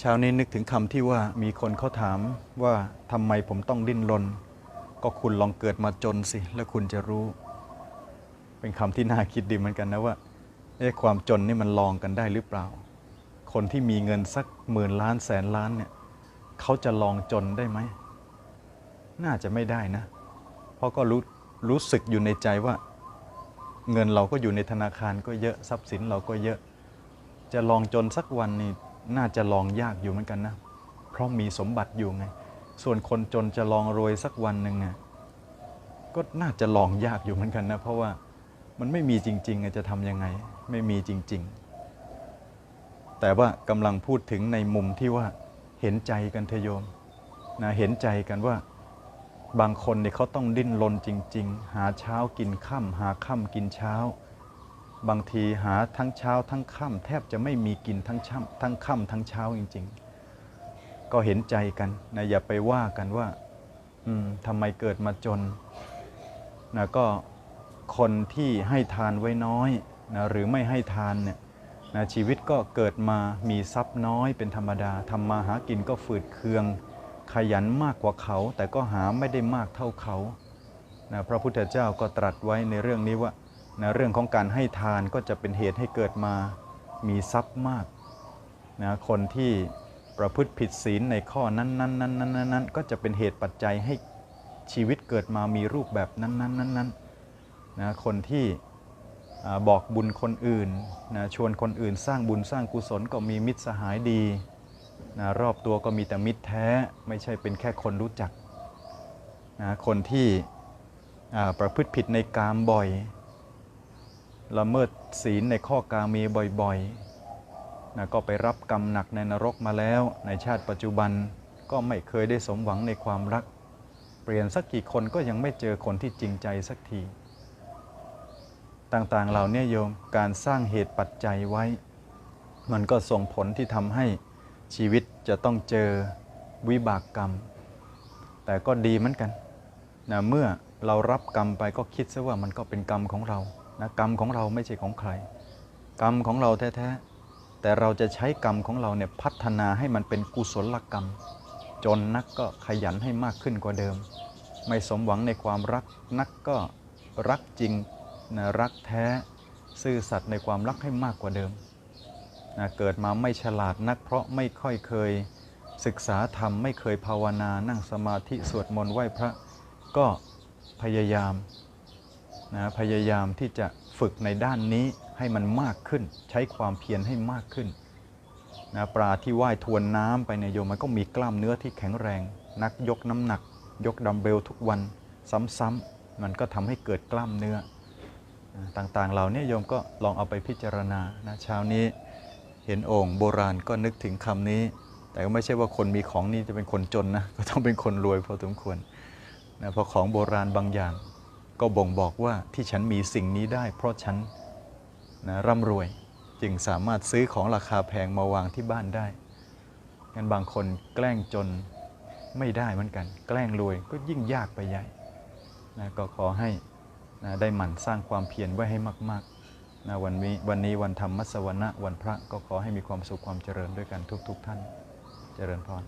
เช้านี้นึกถึงคำที่ว่ามีคนเขาถามว่าทำไมผมต้องดิ้นรน ก็คุณลองเกิดมาจนสิ แล้วคุณจะรู้ เป็นคำที่น่าคิดดีเหมือนกันนะว่าเอ๊ะความจนนี่มันลองกันได้หรือเปล่า คนที่มีเงินสักหมื่นล้านแสนล้านเนี่ยเขาจะลองจนได้ไหม น่าจะไม่ได้นะ เพราะก็รู้รู้สึกอยู่ในใจว่า เงินเราก็อยู่ในธนาคารก็เยอะทรัพย์สินเราก็เยอะ จะลองจนสักวันนี่ น่าจะลองยากอยู่เหมือนกันนะ เพราะมีสมบัติอยู่ไง ส่วนคนจนจะลองรวยสักวันหนึ่งอะก็น่าจะลองยากอยู่เหมือนกันนะ เพราะว่ามันไม่มีจริง ๆ จะทำยังไง ไม่มีจริง ๆ แต่ว่ากำลังพูดถึงในมุมที่ว่าเห็นใจกันเทโยมนะเห็นใจกันว่าบางคนเนี่ยเขาต้องดิ้นรนจริง ๆ หาเช้ากินค่ำหาค่ำกินเช้า บางทีหาทั้งเช้าทั้งค่ำแทบจะไม่มีกินทั้งช่ำทั้งค่ำทั้งเช้าจริง ๆ ก็เห็นใจกันนะอย่าไปว่ากันว่าอืมทำไมเกิดมาจนนะก็คนที่ให้ทานไว้น้อยนะหรือไม่ให้ทานเนี่ยนะชีวิตก็เกิดมามีทรัพย์น้อยเป็นธรรมดาทำมาหากินก็ฝืดเคือง ขยันมากกว่าเขา แต่ก็หาไม่ได้มากเท่าเขานะพระพุทธเจ้าก็ตรัสไว้ในเรื่องนี้ว่า นะเรื่องของการให้ทานก็จะเป็นเหตุให้เกิดมามีทรัพย์มากนะคนที่ประพฤติผิดศีลในข้อนั้นนั้นนั้นนั้นนั้นนนก็จะเป็นเหตุปัจจัยให้ชีวิตเกิดมามีรูปแบบนั้นนั้นนั้นนั้นนะคนที่บอกบุญคนอื่นนะชวนคนอื่นสร้างบุญสร้างกุศลก็มีมิตรสหายดีนะรอบตัวก็มีแต่มิตรแท้ไม่ใช่เป็นแค่คนรู้จักนะคนที่ประพฤติผิดในกามบ่อย ละเมิดศีลในข้อกามีบ่อยๆนะก็ไปรับกรรมหนักในนรกมาแล้ว ในชาติปัจจุบันก็ไม่เคยได้สมหวังในความรัก เปลี่ยนสักกี่คนก็ยังไม่เจอคนที่จริงใจสักที ต่างๆเหล่านี้โยมการสร้างเหตุปัจจัยไว้ มันก็ส่งผลที่ทำให้ชีวิตจะต้องเจอวิบากกรรม แต่ก็ดีเหมือนกันนะเมื่อเรารับกรรมไปก็คิดซะว่ามันก็เป็นกรรมของเรา นะกรรมของเราไม่ใช่ของใคร กรรมของเราแท้ๆแต่เราจะใช้กรรมของเราเนี่ยพัฒนาให้มันเป็นกุศลกรรม จนนักก็ขยันให้มากขึ้นกว่าเดิม ไม่สมหวังในความรักนักก็รักจริงนะรักแท้ซื่อสัตย์ในความรักให้มากกว่าเดิมนะเกิดมาไม่ฉลาดนักเพราะไม่ค่อยเคยศึกษาธรรมไม่เคยภาวนานั่งสมาธิสวดมนต์ไหว้พระก็พยายาม นะพยายามที่จะฝึกในด้านนี้ให้มันมากขึ้น ใช้ความเพียรให้มากขึ้นนะปลาที่ว่ายทวนน้ำไปในโยมมันก็มีกล้ามเนื้อที่แข็งแรง นักยกน้ำหนัก ยกดัมเบลทุกวันซ้ำๆมันก็ทำให้เกิดกล้ามเนื้อ ต่างๆเหล่านี้โยมก็ลองเอาไปพิจารณานะเช้านี้เห็นโอ่งโบราณก็นึกถึงคำนี้ แต่ก็ไม่ใช่ว่าคนมีของนี่จะเป็นคนจนนะก็ต้องเป็นคนรวยพอสมควรนะเพราะของโบราณบางอย่าง ก็บ่งบอกว่าที่ฉันมีสิ่งนี้ได้ เพราะฉันนะร่ำรวยจึงสามารถซื้อของราคาแพงมาวางที่บ้านได้งั้นบางคนแกล้งจนไม่ได้เหมือนกัน แกล้งรวยก็ยิ่งยากไปใหญ่นะก็ขอให้นะได้หมั่นสร้างความเพียรไว้ให้มากๆนะวันนี้วันนี้วันธรรมมัสวนะวันพระก็ขอให้มีความสุขความเจริญด้วยกันทุกๆท่าน เจริญพร